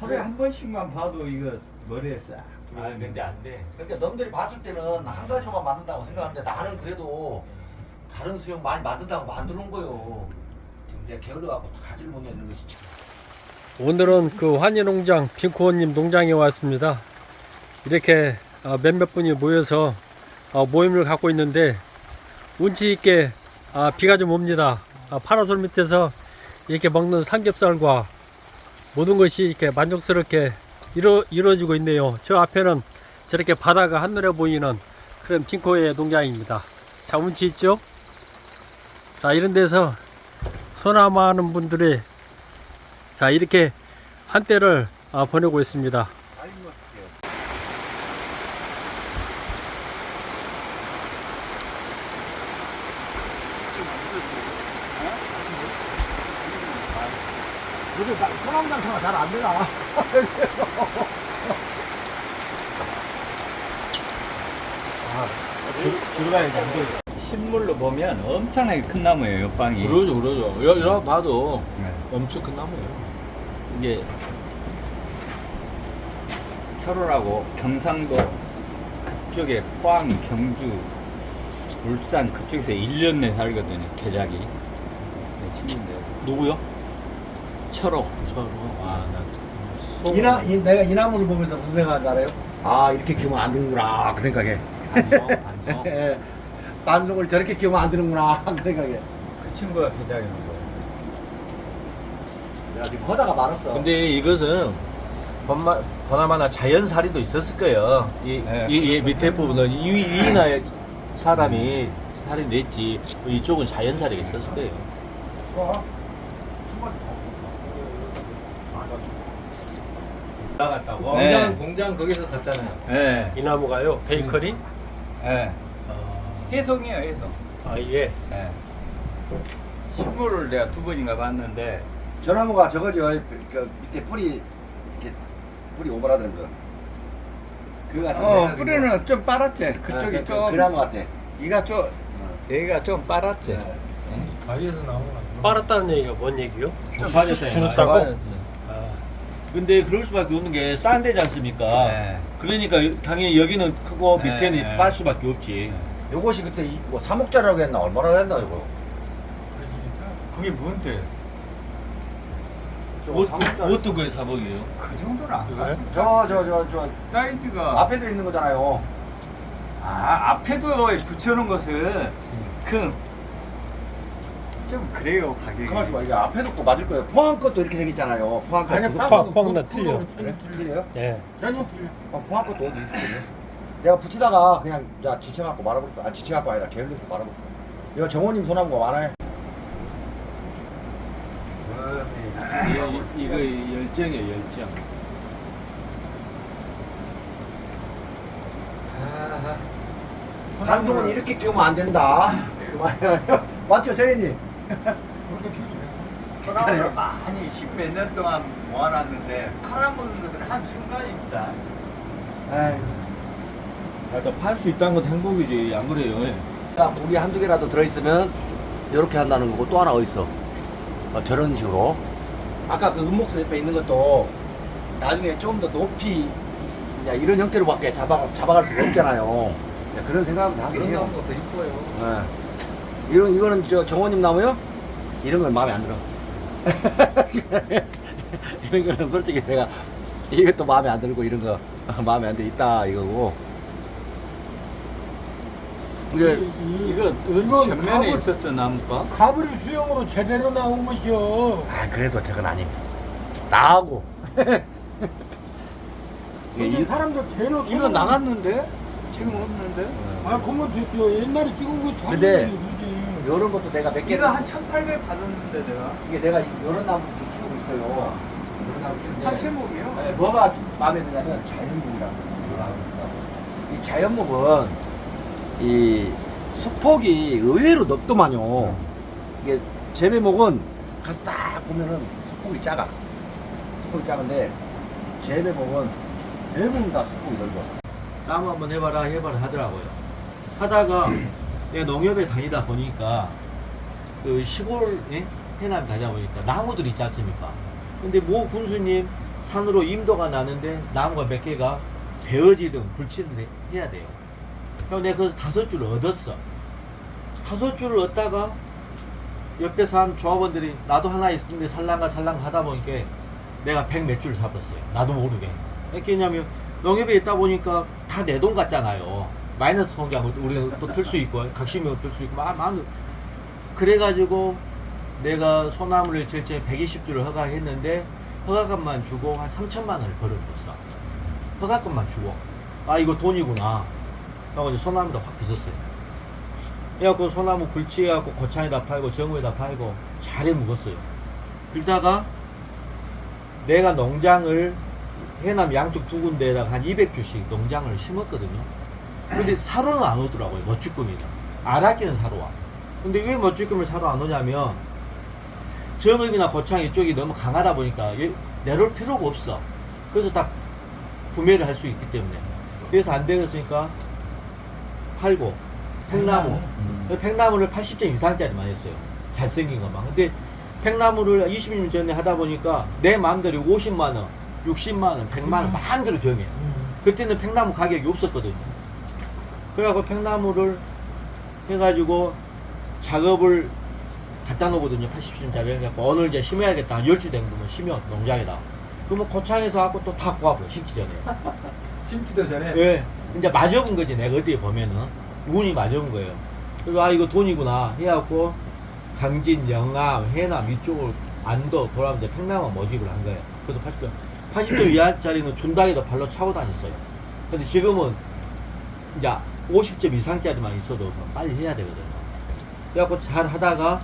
하루에 한 번씩만 봐도 이거 머리에 싹 아 근데 안 돼. 그러니까 넘들이 봤을 때는 한 가지만 만든다고 생각하는데 나는 그래도 다른 수영 많이 만든다고 만드는 거요. 내가 게을러갖고 가지를 못 내는 것이 참. 오늘은 그 환희 농장 핑크호님 농장에 왔습니다. 이렇게 어, 몇몇 분이 모여서 어, 모임을 갖고 있는데 운치 있게 아, 비가 좀 옵니다. 아, 파라솔 밑에서 이렇게 먹는 삼겹살과 모든 것이 이렇게 만족스럽게 이루, 이루어지고 있네요. 저 앞에는 저렇게 바다가 한눈에 보이는 그런 핑크호의 농장입니다. 자, 운치 있죠? 자, 이런 데서 소나무하는 분들의 자 이렇게 한때를 아, 보내고 있습니다. 그래도 소나무 장사가 잘 안 되나? 들어가야지 실물로 보면 엄청나게 큰 나무예요 옆방이 그러죠 그러죠. 여, 여 봐도 네. 엄청 큰 나무예요. 이게 철원하고 경상도 그쪽에 포항, 경주, 울산 그쪽에서 1년 내 살거든요 계작이 내 친구인데 누구요? 철호 저로. 아 나. 이 나 이, 내가 이 나무를 보면서 무슨 생각하는지 알아요? 아 이렇게 키우면 안 되는구나 그 생각에. 안녕 안녕. 예. 반송을 저렇게 키우면 안 되는구나 그 생각에. 그 친구가 거 내가 지금 허다가 말았어. 근데 이것은 번마, 보나마나 자연살이도 있었을 거예요. 이, 네. 이, 이 밑에 부분은 이, 이 나의 사람이 살이 냈지 이쪽은 자연살이가 있었을 거예요. 나갔다고 공장 공장 거기서 갔잖아요. 네. 이 나무가요 베이커리 네. 해송이에요 해송 아 예. 네. 실물을 내가 두 번인가 봤는데 저 나무가 저거죠. 그 밑에 뿌리 이렇게 뿌리 오버라드는 거. 그거 같은데. 어 뿌리는 좀 빨았지 그쪽이 그, 그, 좀 그 나무 같아. 이가 좀 여기가 좀 빨았지 바위에서 나오는 빨았다는 얘기가 뭔 얘기요? 좀 빠졌어요. 줄었다고? 아. 근데 그럴 수밖에 없는 게 싼 데지 않습니까? 네. 그러니까 당연히 여기는 크고 네, 밑에는 네. 빨 수밖에 없지. 요것이 그때 이- 뭐 3억짜리라고 했나 얼마나 했나 이거. 그게 뭔데 옷, 3억짜리. 옷도 그게 사복이에요. 그 정도는 안? 가. 저저 저 저 사이즈가 앞에도 있는 거잖아요. 아 앞에도 붙여놓은 것은 그 좀 그래요 가격이. 가만있어 봐. 이게 앞에도 또 맞을 거예요. 포항 것도 이렇게 생겼잖아요. 포항 것. 그거 뻥, 뻥, 나 틀려. 그래? 틀려요? 예. 어, 포항 것도 어디 있어요? 내가 붙이다가 그냥 야 지쳐갖고 말아버렸어. 아 지쳐갖고 아니라 게을러서 말아버렸어. 이거 정원님 소나무가 많아요. 이거, 이거 열정이에요, 열정. 단송은 이렇게 키우면 안 된다. 그 말이에요. 맞죠, 재현님? 소나무를 많이 십몇 년 동안 모아놨는데 팔아먹는 것은 한 순간입니다. 에이, 일단 팔 수 있다는 건 행복이지, 안 그래요? 그러니까 물이 한두 개라도 들어있으면 이렇게 한다는 거고 또 하나 어딨어? 어, 저런 식으로. 아까 그 은목수 옆에 있는 것도 나중에 좀 더 높이 이제 이런 형태로 밖에 잡아, 잡아갈 수가 없잖아요. 네, 그런 생각을 하긴 이런 해요. 나무가 이뻐요. 네. 이런 이거는 저 정원님 나무요? 이런 건 마음에 안 들어. 이런 거는 솔직히 내가 이것도 마음에 안 들고 이런 거 마음에 안 들 있다 이거고. 이게 이거 이건 전면에 가볼- 있었던 나무가 가브리 수영으로 제대로 나온 것이요. 아 그래도 저건 아니. 나하고. 이 사람도 제일 없어. 이거 나갔는데 지금 없는데 아, 그러면 됐죠. 옛날에 찍은 거 다. 근데 이런 것도 내가 몇 개. 이거 한 1,800 받았는데 내가 이게 내가 이런 나무 좀 키우고 있어요. 이런 나무 키우는데 산채목이요. 네, 뭐가 마음에 드냐면 자연목이라고. 이 자연목은 이 수폭이 의외로 넓더만요. 이게 재배목은 가서 딱 보면은 수폭이 작아. 수폭이 작은데 재배목은 대부분 다 수폭이 넓어. 나무 한번 해봐라, 해봐라 하더라고요. 하다가 내가 농협에 다니다 보니까 그 시골 예? 해남 다니다 보니까 나무들 있지 않습니까? 근데 모 군수님 산으로 임도가 나는데 나무가 몇 개가 베어지든 불치든 해야 돼요. 그럼 내가 그 다섯 줄을 얻었어. 다섯 줄을 얻다가 옆에서 한 조합원들이 나도 하나 있는데 살랑가 살랑 하다 보니까 내가 백 몇 줄 잡았어요. 나도 모르게. 왜냐면 농협에 있다 보니까 다 내 돈 같잖아요. 마이너스 통장을 우리가 또틀 수 있고 각심이 틀수 있고 막 많은 그래가지고 내가 소나무를 실제 120줄을 허가했는데 허가금만 주고 한 3천만 원을 벌어줬어. 허가금만 주고 아 이거 돈이구나. 하고 이제 소나무도 확 비쌌어요. 그래갖고 소나무 굴치해갖고 고창에다 팔고 정우에다 팔고 잘해 먹었어요. 그러다가 내가 농장을 해남 양쪽 두 군데에다가 한 200주씩 농장을 심었거든요. 근데 사로는 안 오더라고요. 멋주꾸미는. 알아끼는 사로 와. 근데 왜 멋주꾸미를 사러 안 오냐면 정읍이나 고창 이쪽이 너무 강하다 보니까 얘 내려올 필요가 없어. 그래서 다 구매를 할 수 있기 때문에. 그래서 안 되겠으니까 팔고 팽나무. 그 팽나무를 80점 이상짜리만 했어요. 잘생긴 것만. 근데 팽나무를 20년 전에 하다 보니까 내 마음대로 50만 원, 60만 원, 100만 원 마음대로 정해. 그때는 팽나무 가격이 없었거든요. 그래갖고 팽나무를 해가지고 작업을 갖다 놓거든요. 80cm짜리. 그래갖고 오늘 이제 심어야겠다. 한 10주 된 거면 심어, 농장에다. 그러면 고창에서 갖고 또 다 구하고, 심기 전에. 심기도 전에 예. 이제 맞아본 거지, 내가 어디에 보면은. 운이 맞아본 거예요. 그래서 아, 이거 돈이구나. 해갖고, 강진, 영암, 해남 이쪽을 안도 돌아오는데 팽나무 모집을 한 거예요. 그래서 80점. 80점 이하짜리는 준다기도 발로 차고 다녔어요. 근데 지금은 이제 50점 이상짜리만 있어도 빨리 해야 되거든요. 그래갖고 잘 하다가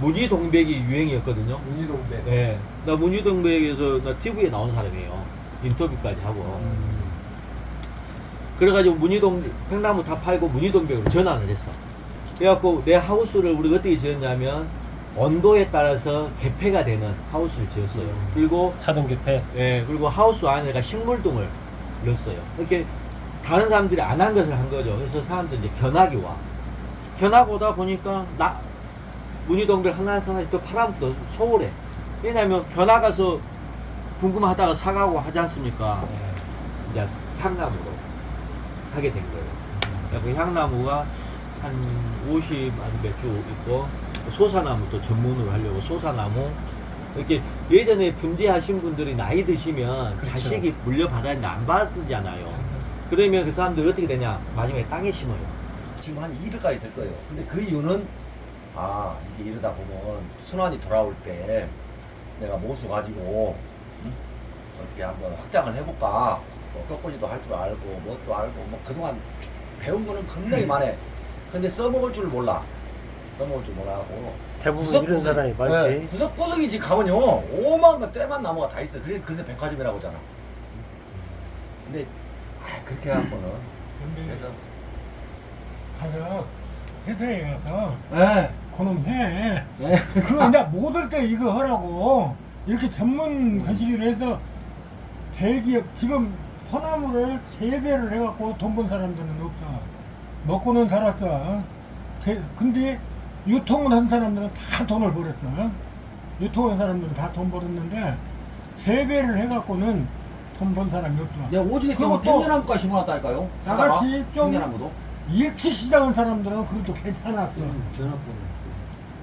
무늬동백이 유행이었거든요. 문희동대 네. 나 무늬동백에서 나 TV에 나온 사람이에요. 인터뷰까지 하고. 그래가지고 문희동 팽나무 다 팔고 문희동백으로 전환을 했어. 그래갖고 내 하우스를 우리가 어떻게 지었냐면 온도에 따라서 개폐가 되는 하우스를 지었어요. 그리고 자동 개폐. 예 그리고 하우스 안에가 식물동을 넣었어요. 이렇게 다른 사람들이 안 한 것을 한 거죠. 그래서 사람들이 이제 견학이 와. 견학 오다 보니까 나 문희동백 하나하나씩 더 팔아면 더 소홀해. 왜냐면 견학 가서 궁금하다가 사가고 하지 않습니까? 이제 향나무로 하게 된 거예요. 그 향나무가 한 50, 한몇주 있고, 소사나무 또 전문으로 하려고 소사나무. 이렇게 예전에 분재하신 분들이 나이 드시면 그렇죠. 자식이 물려받았는데 안 받잖아요. 그러면 그 사람들 어떻게 되냐? 마지막에 땅에 심어요. 지금 한 200가지 될 거예요. 근데 그 이유는 아 이게 이러다 보면 순환이 돌아올 때 내가 모수 가지고 응? 어떻게 한번 확장을 해볼까. 뭐 꺾어지도 할 줄 알고 뭣도 알고 뭐 그동안 배운 거는 굉장히 많아. 근데 써먹을 줄 몰라. 써먹을 줄 몰라고. 대부분 구석 이런 구석이- 사람이 많지. 네, 구석구석이 집 가면요 오만 거 때만 나무가 다 있어. 그래서 그래서 백화점이라고 하잖아. 근데 아 그렇게 해갖고는 근데 그래서 가서 회사에 가서 네. 그놈 해. 네. 그거 이제 못 올 때 이거 하라고 이렇게 전문 가시기로 해서 대기업 지금 소나무를 재배를 해갖고 돈 번 사람들은 없어. 먹고는 살았어. 제, 근데 유통을 한 사람들은 다 돈을 벌었어. 유통한 사람들은 다 돈 벌었는데 재배를 해갖고는 돈 번 사람이 없어. 내가 오지게 그리고 또 팽년나무까지 심어놨다니까요. 나같이 좀 팽년나무도. 일찍 시작한 사람들은 그래도 괜찮았어. 전화번호.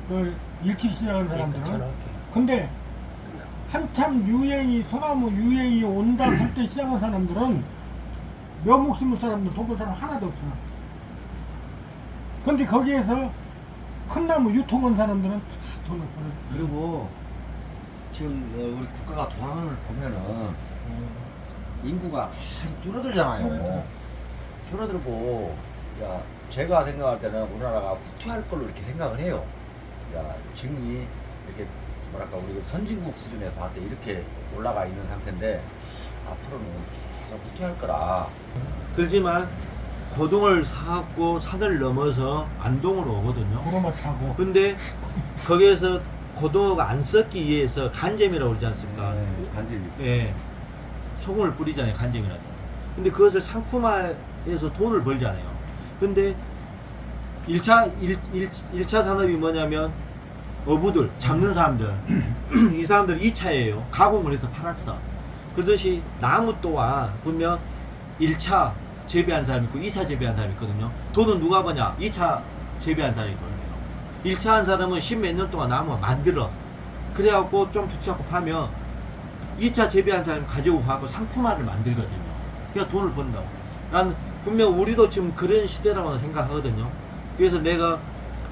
그 일찍 시작한 사람들은. 괜찮아. 근데 한참 유행이 소나무 유행이 온다 할 때 시작한 사람들은 묘목 심은 사람들 돈벌 사람 하나도 없어. 근데 거기에서 큰 나무 유통한 사람들은 다 돈을 벌었지. 그리고 지금 어, 우리 국가가 도상을 보면은 인구가 계속 줄어들잖아요. 줄어들고, 야, 제가 생각할 때는 우리나라가 후퇴할 걸로 이렇게 생각을 해요. 야, 지금이 이렇게 뭐랄까 우리 선진국 수준에 봤을 때 이렇게 올라가 있는 상태인데 앞으로는 계속 후퇴할 거라. 그렇지만 고동을 사고 산을 넘어서 안동으로 오거든요. 도로만 타고. 근데 거기에서 고등어가 안 썩기 위해서 간잼이라고 그러지 않습니까? 간질. 예. 소금을 뿌리잖아요, 간잼이라도. 근데 그것을 상품화해서 돈을 벌잖아요. 근데 1차, 1, 일차 산업이 뭐냐면 어부들, 잡는 사람들. 이 사람들 2차예요. 가공을 해서 팔았어. 그렇듯이 나무 또한 보면 1차 재배한 사람이 있고 2차 재배한 사람이 있거든요. 돈은 누가 버냐? 2차 재배한 사람이 있거든요. 1차 한 사람은 십몇 년 동안 나무 만들어. 그래갖고 좀 붙여갖고 파면 2차 재배한 사람이 가지고 가고 상품화를 만들거든요. 그러니까 돈을 번다고. 난 분명 우리도 지금 그런 시대라고 생각하거든요. 그래서 내가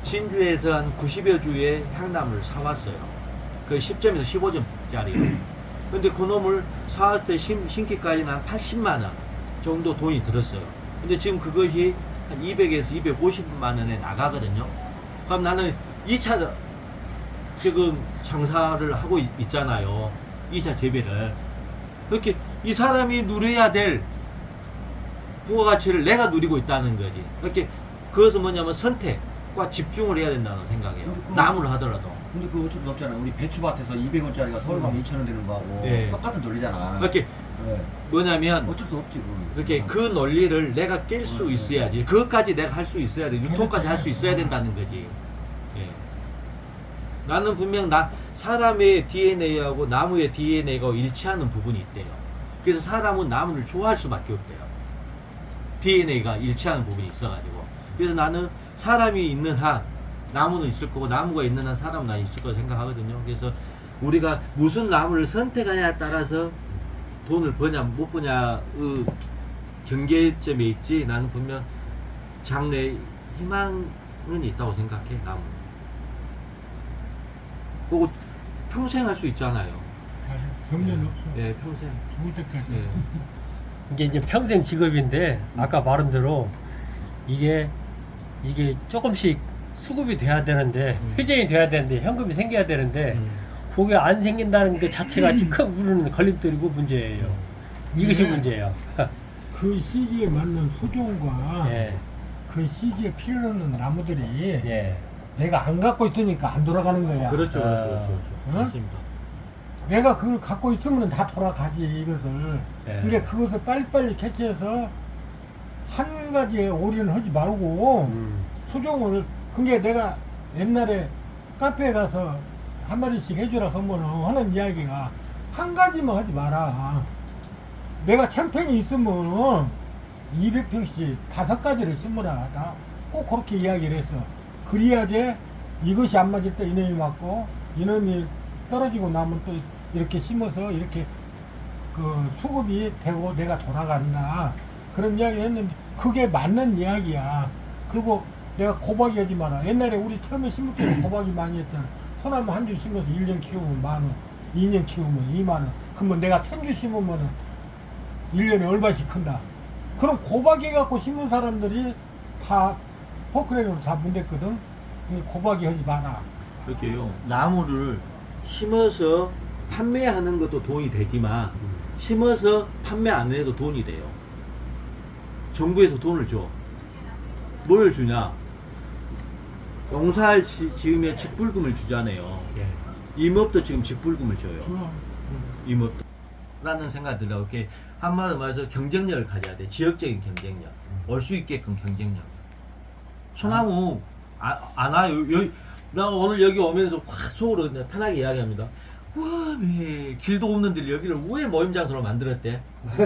진주에서 한 90여 주의 향나무를 사왔어요. 그 10점에서 15점짜리. 근데 그 놈을 사왔을 때 심, 심기까지는 한 80만원 정도 돈이 들었어요. 근데 지금 그것이 한 200에서 250만 원에 나가거든요. 그럼 나는 2차 지금 장사를 하고 있, 있잖아요. 2차 재배를. 그렇게 이 사람이 누려야 될 부가 가치를 내가 누리고 있다는 거지. 그렇게 그것은 뭐냐면 선택과 집중을 해야 된다는 생각이에요. 나무를 하더라도. 근데 그거 어쩔 수 없잖아. 우리 배추밭에서 200원짜리가 서울 가면 2,000원 되는 거하고 네. 똑같은 논리잖아. 그렇게 네. 뭐냐면 어쩔 수 없지. 그건. 그렇게 그 논리를 내가 깰 수 있어야지. 그것까지 내가 할 수 있어야 돼. 유통까지 할 수 있어야 된다는 거지. 예. 나는 분명 나 사람의 DNA하고 나무의 DNA가 일치하는 부분이 있대요. 그래서 사람은 나무를 좋아할 수밖에 없대요. DNA가 일치하는 부분이 있어가지고. 그래서 나는 사람이 있는 한 나무는 있을 거고 나무가 있는 한 사람은 나 있을 거라 생각하거든요. 그래서 우리가 무슨 나무를 선택하냐에 따라서 돈을 버냐 못 버냐의 경계점에 있지 나는 분명 장래에 희망은 있다고 생각해 나무 그거 평생 할 수 있잖아요 정년 없어. 예 평생 죽을 때까지. 예. 이게 이제 평생 직업인데 아까 말한 대로 이게 이게 조금씩 수급이 돼야 되는데 음. 회전이 돼야 되는데 현금이 생겨야 되는데 음. 그게 안 생긴다는 게 자체가 지금 큰 우리는 걸림돌이고 문제예요. 이것이 네. 문제예요. 그 시기에 맞는 수종과 예, 그 시기에 필요하는 나무들이 예. 내가 안 갖고 있으니까 안 돌아가는 거야. 그렇죠 그렇죠 아. 그렇죠 응? 맞습니다 내가 그걸 갖고 있으면 다 돌아가지 이것을. 예. 그러니까 그것을 빨리빨리 캐치해서 한 가지에 올인하지 말고 음, 수종을 그게 내가 옛날에 카페에 가서 한 마디씩 해주라 하면은 하는 이야기가 한 가지만 하지 마라. 내가 캠핑이 있으면 200평씩 다섯 가지를 심으라. 나 꼭 그렇게 이야기를 했어. 그래야지 이것이 안 맞을 때 이놈이 맞고 이놈이 떨어지고 나면 또 이렇게 심어서 이렇게 그 수급이 되고 내가 돌아간다. 그런 이야기 했는데 그게 맞는 이야기야. 그리고 내가 고박이 하지 마라. 옛날에 우리 처음에 심을 때 고박이 많이 했잖아. 소나무 한줄 심어서 1년 키우면 만 원, 2년 키우면 2만 원. 그러면 내가 천주 심으면은 1년에 얼마씩 큰다. 그럼 고박이 갖고 심은 사람들이 다 포크레인으로 다 문댔거든. 근데 고박이 하지 마라. 그렇게요 나무를 심어서 판매하는 것도 돈이 되지만 심어서 판매 안 해도 돈이 돼요 정부에서 돈을 줘. 뭘 주냐? 농사를 지- 지으면 직불금을 주잖아요. 예. 임업도 지금 직불금을 줘요. 임업도. 라는 생각이 들다. 이렇게 한마디로 말해서 경쟁력을 가져야 돼. 지역적인 경쟁력. 올 수 있게끔 경쟁력. 소나무 아, 안 와요. 여기, 나 오늘 여기 오면서 확 속으로 그냥 편하게 이야기합니다. 와, 왜 길도 없는 데 여기를 왜 모임 장소로 만들었대?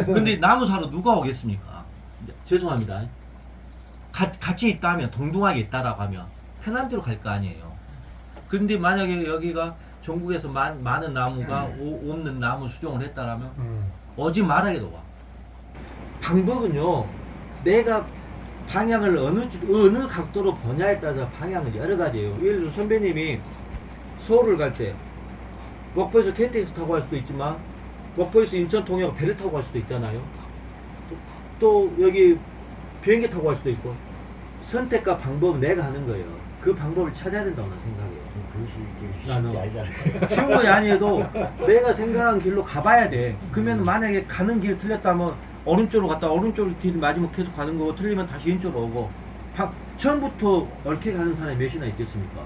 근데 나무 사러 누가 오겠습니까? 이제 죄송합니다. 가, 같이 있다면 동등하게 있다라고 하면 편한 데로 갈 거 아니에요. 근데 만약에 여기가 전국에서 많, 많은 나무가 오, 없는 나무 수종을 했다라면 음. 오지 말아야도 와. 방법은요, 내가 방향을 어느, 쪽- 어느 각도로 보냐에 따라서 방향은 여러 가지예요. 예를 들어 선배님이 서울을 갈 때, 목포에서 KTX 타고 갈 수도 있지만, 목포에서 인천 통영 배를 타고 갈 수도 있잖아요. 또, 또 여기 비행기 타고 갈 수도 있고, 선택과 방법은 내가 하는 거예요. 그 방법을 찾아야 된다고 나는 생각해요. 그것이 나는- 이게 아니잖아. 쉬운 거 아니어도 내가 생각한 길로 가봐야 돼. 그러면 만약에 가는 길 틀렸다면 오른쪽으로 갔다 오른쪽으로 길 맞으면 계속 가는 거고 틀리면 다시 왼쪽으로 오고 방- 처음부터 얽혀 가는 사람이 몇이나 있겠습니까?